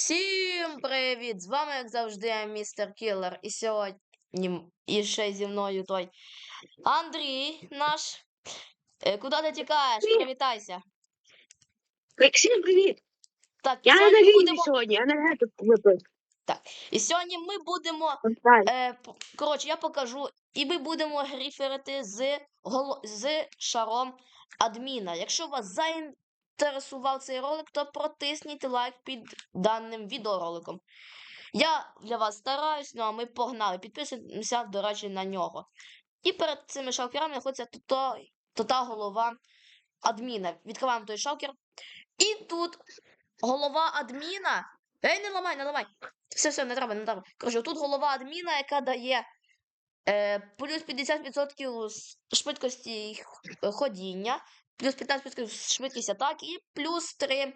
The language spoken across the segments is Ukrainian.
Всім привіт! З вами, як завжди, містер Кілер. І сьогодні і ще зі мною той Андрій наш. Е, Куди ти тікаєш? Привіт. Привітайся. Всім привіт! Так, і Я на сьогодні рівні будемо. сьогодні, я на тут випив. І сьогодні ми будемо. Е, коротше, я покажу, і ми будемо гріферити з, голо... з шаром адміна. Якщо вас заінтересував цей ролик, то протисніть лайк під даним відеороликом. Я для вас стараюсь, ну а ми погнали. Підписуємося, до речі, на нього. І перед цими шалкерами знаходиться то, то, та голова адміна. Відкриваємо той шалкер. І тут голова адміна. Ей, не ламай, не ламай. Все, все, не треба, не треба. Коротше, тут голова адміна, яка дає плюс 50% швидкості ходіння, плюс 15% швидкість атаки і плюс 3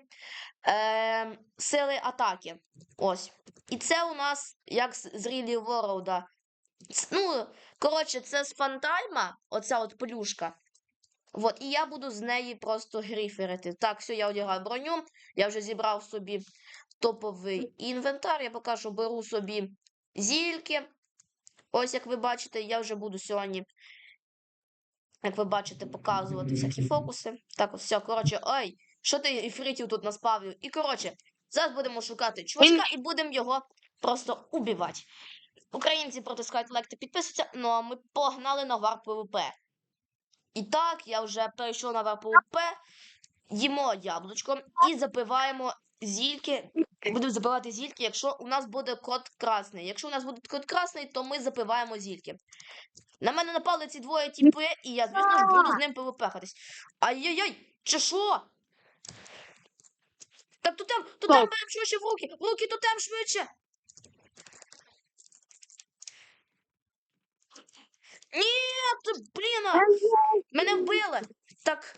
е, сили атаки. Ось. І це у нас як з Рілі Ворлда. Ну, коротше, це з фантайма, оця от плюшка. Вот, і я буду з неї просто гріферити. Так, все, я одягаю броню, я вже зібрав собі топовий інвентар. Я покажу, беру собі зільки. Ось, як ви бачите, я вже буду сьогодні, як ви бачите, показувати всякі фокуси. Так, ось все, коротше, ой, що ти іфритів тут наспавив? І коротше, зараз будемо шукати чувачка і будемо його просто убивати. Українці протискають лайк та підписуються, ну а ми погнали на вар ПВП. І так, я вже перейшов на вар ПВП, їмо яблучко і запиваємо зільки. Будемо запивати зільки, якщо у нас буде код красний. Якщо у нас буде код красний, то ми запиваємо зільки. На мене напали ці двоє тіпи, і я, звісно ж, буду з ним ПВП-хатись. Ай-яй-яй, чи що? Так тотем, тотем Так. берем швидше в руки, в руки тотем швидше. Ні, блін, мене вбили. Так.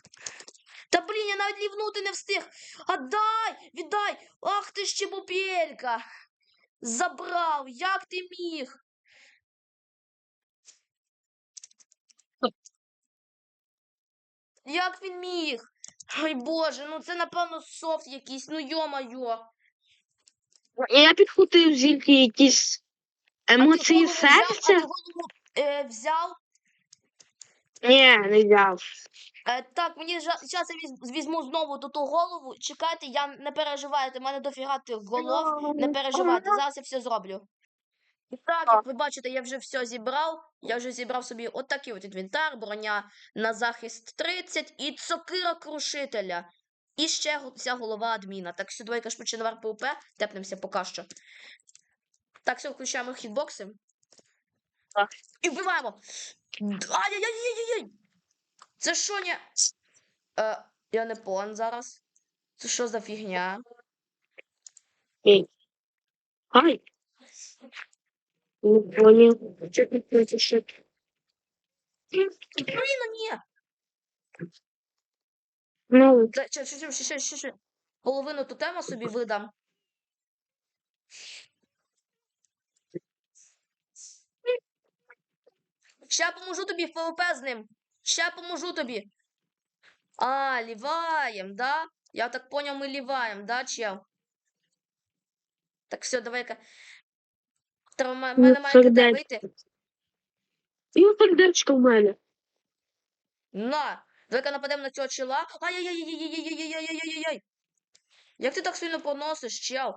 Навіть лівнути не встиг. А дай, віддай. Ах ти ж чебупелька. Забрав, як ти міг? Як він міг? Ой Боже, ну це напевно софт якийсь, ну йо-майо. Я підхватив зільки якісь емоції голову? А ти серця. голову е, взяв? Ні, не взяв. Е, так, мені зараз я віз- візьму знову ту голову. Чекайте, я не переживайте, в мене дофіга тих голов. Не переживайте, зараз я все зроблю. І так, як ви бачите, я вже все зібрав. Я вже зібрав собі отакий от інвентар, броня на захист 30 і цокира крушителя. І ще вся голова адміна. Так давай швидше на ПВП, тепнемося поки що. Так, все, включаємо хітбокси. І вбиваємо. Ай-яй-яй-яй-яй! Це що не. Е, я не пон зараз. Це що за фігня? Ей. Ай. Не понял. Що ти хочеш? Блін, ну ні! Ну, ще, ще, ще, ще, ще. Половину тотема собі видам. Ще поможу тобі в ПВП з ним. Ще поможу тобі. А, ліваєм, да? Я так поняв, ми ліваєм, да, чел? Так, все, давай-ка. Треба в мене має сердечко. вийти. і сердечко в мене. На! Давай-ка нападемо на цього чела. Ай-яй-яй-яй-яй-яй-яй-яй-яй-яй-яй. Як ти так сильно поносиш, чел?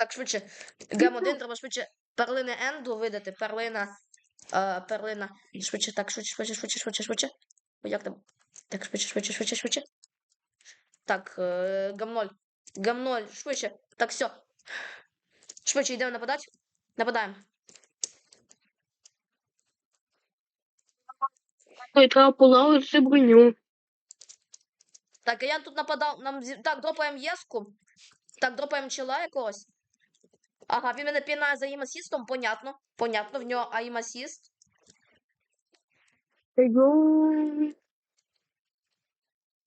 Так, швидше. Гем 1 треба швидше перлини Енду видати. Перлина. Е, перлина. Швидше, так, швидше, швидше, швидше, швидше, швидше. О, як там? Так, швидше, швидше, швидше, швидше. Так, е, гам 0. Гам 0, швидше. Так, все. Швидше йдемо нападати. Нападаємо. Ой, треба полагодити броню. Так, я тут нападав. Нам зі- Так, дропаємо єску. Так, дропаємо чела якогось. Ага, він мене пінає за імасістом, понятно. Понятно, в нього аїмасіст. Йо.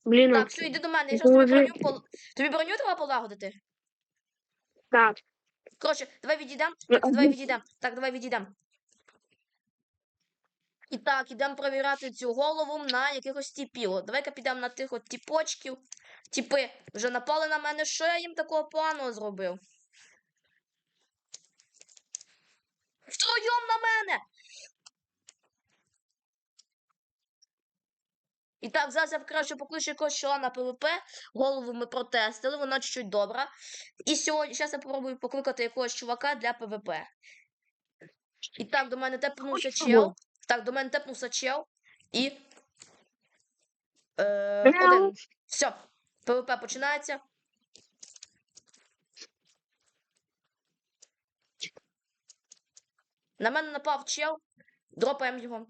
Блін, Так, все, йди до мене, я щас тобі броню пол... Тобі броню треба полагодити? так. Коротше, давай відійдемо. Ну, Так, давай відійдемо. Так, давай відійдемо. І так, ідемо перевіряти цю голову на якихось типів. Давай-ка підемо на тих от тіпочків. Тіпи вже напали на мене. Що я їм такого поганого зробив? Втроєм на мене! І так, зараз я краще покличу якогось чола на ПВП. Голову ми протестили, вона чуть-чуть добра. І сьогодні, зараз я попробую покликати якогось чувака для ПВП. І так, до мене тепнувся чел. Так, до мене тепнувся чел. І. Е, один. Все. ПВП починається. На мене напав чел. Дропаємо його.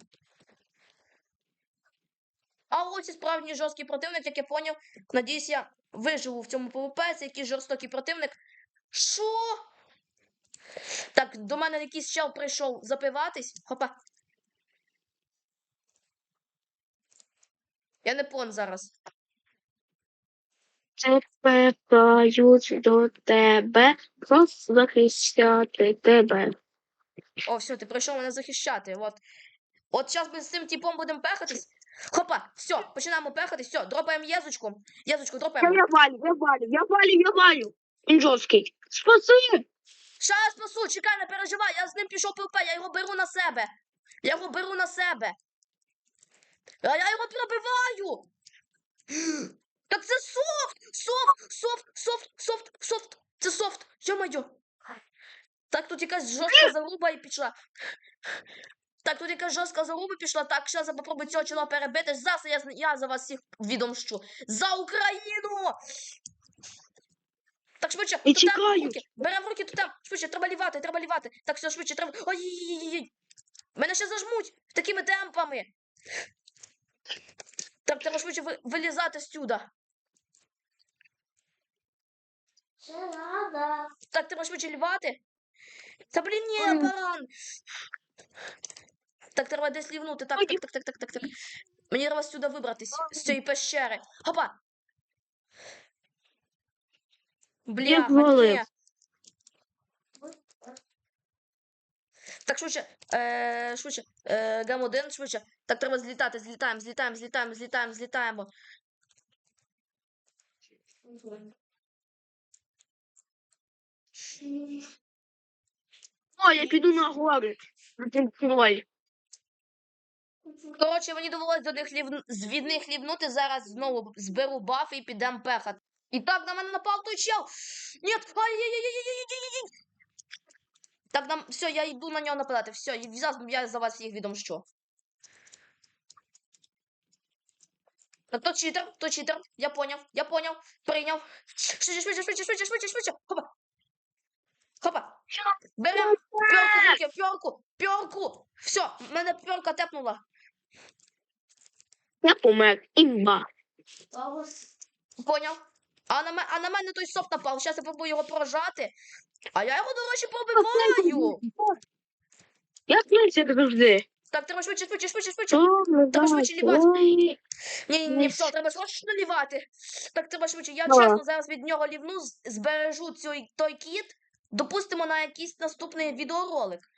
А ось і справжній жорсткий противник, як я поняв. Надіюсь, я виживу в цьому ПВП. Це якийсь жорстокий противник. Що? Так, до мене якийсь чел прийшов запиватись. Хопа. Я не пон зараз. Закликають до тебе, щоб захищати тебе. О, все, ти прийшов мене захищати. От. От зараз ми з цим типом будемо пехатись. Хопа, все, починаємо пехатись, все, дропаємо єзочку. Єзочку Я, дропаємо. я валю, я валю, я валю, я валю. Він жорсткий. Спаси! Ща я спасу, чекай, не переживай, я з ним пішов ПВП, я його беру на себе. Я його беру на себе. А я його пробиваю. Так це софт! Софт! Софт! Софт! Софт! Софт! Це софт! Йо-моє! Так, тут якась жорстка заруба і пішла. Так, тут якась жорстка заруба пішла. Так, зараз я попробую цього чола перебити. Зараз я, я за вас всіх відомщу. За Україну! Так, швидше, І тутем, в чекають. руки. Беремо в руки тутем. Швидше, треба лівати, треба лівати. Так, все, швидше, треба. Ой-ой-ой. Мене ще зажмуть такими темпами. Так, треба швидше ви- вилізати сюди. Так, треба швидше лівати. Та блін, ні, баран. Так, треба десь лівнути. Так, так, так, так, так, так, так. Мені треба сюди вибратись, з цієї пещери. Хопа! Бля, ні. Так, швидше, е, швидше, е, гам один, швидше. Так, треба злітати, злітаємо, злітаємо, злітаємо, злітаємо, злітаємо. О, я піду на гори. На. Коротше, мені довелось до них лів... з від них лівнути. Зараз знову зберу бафи і підемо пехати. І так на мене напав той чел. Ні, ай-яй-яй-яй-яй-яй-яй-яй. Так, нам все, я йду на нього нападати. Все, я за вас їх відомщу. То читер, то читер. Я поняв, я поняв, прийняв. Швидше, швидше, швидше, швидше, швидше, швидше. Хопа. Хопа. Берем пьорку в руки, пьорку, пьорку. Все, мене пьорка тепнула. Я помер. Імба. Поняв? А на, ме- а на мене той соп напав. Зараз я попробую його прожати. А я його, до речі, пробиваю. Я знаю, завжди. Так, треба швидше, швидше, швидше, швидше. Треба швидше лівати. Ой. Ні, ні, ні, все, треба срочно лівати. Так, треба швидше. Я Давай. чесно зараз від нього лівну, з- збережу цей той кіт. Допустимо на якийсь наступний відеоролик.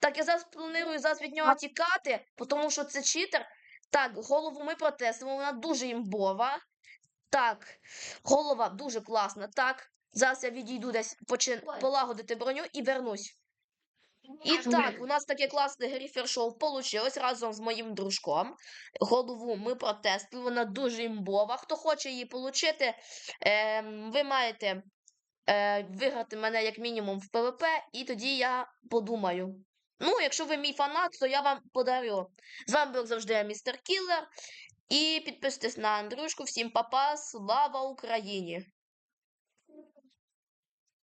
Так, я зараз планую зараз від нього тікати, тому що це читер. Так, голову ми протестимо, вона дуже імбова. Так, голова дуже класна. Так, зараз я відійду десь почин... полагодити броню і вернусь. І так, у нас таке класне гріфер шоу получилось разом з моїм дружком. Голову ми протестили, вона дуже імбова. Хто хоче її получити, ем, ви маєте е, виграти мене як мінімум в ПВП, і тоді я подумаю. Ну, якщо ви мій фанат, то я вам подарю. З вами був завжди містер Кілер. І підписуйтесь на Андрюшку. Всім папа, слава Україні!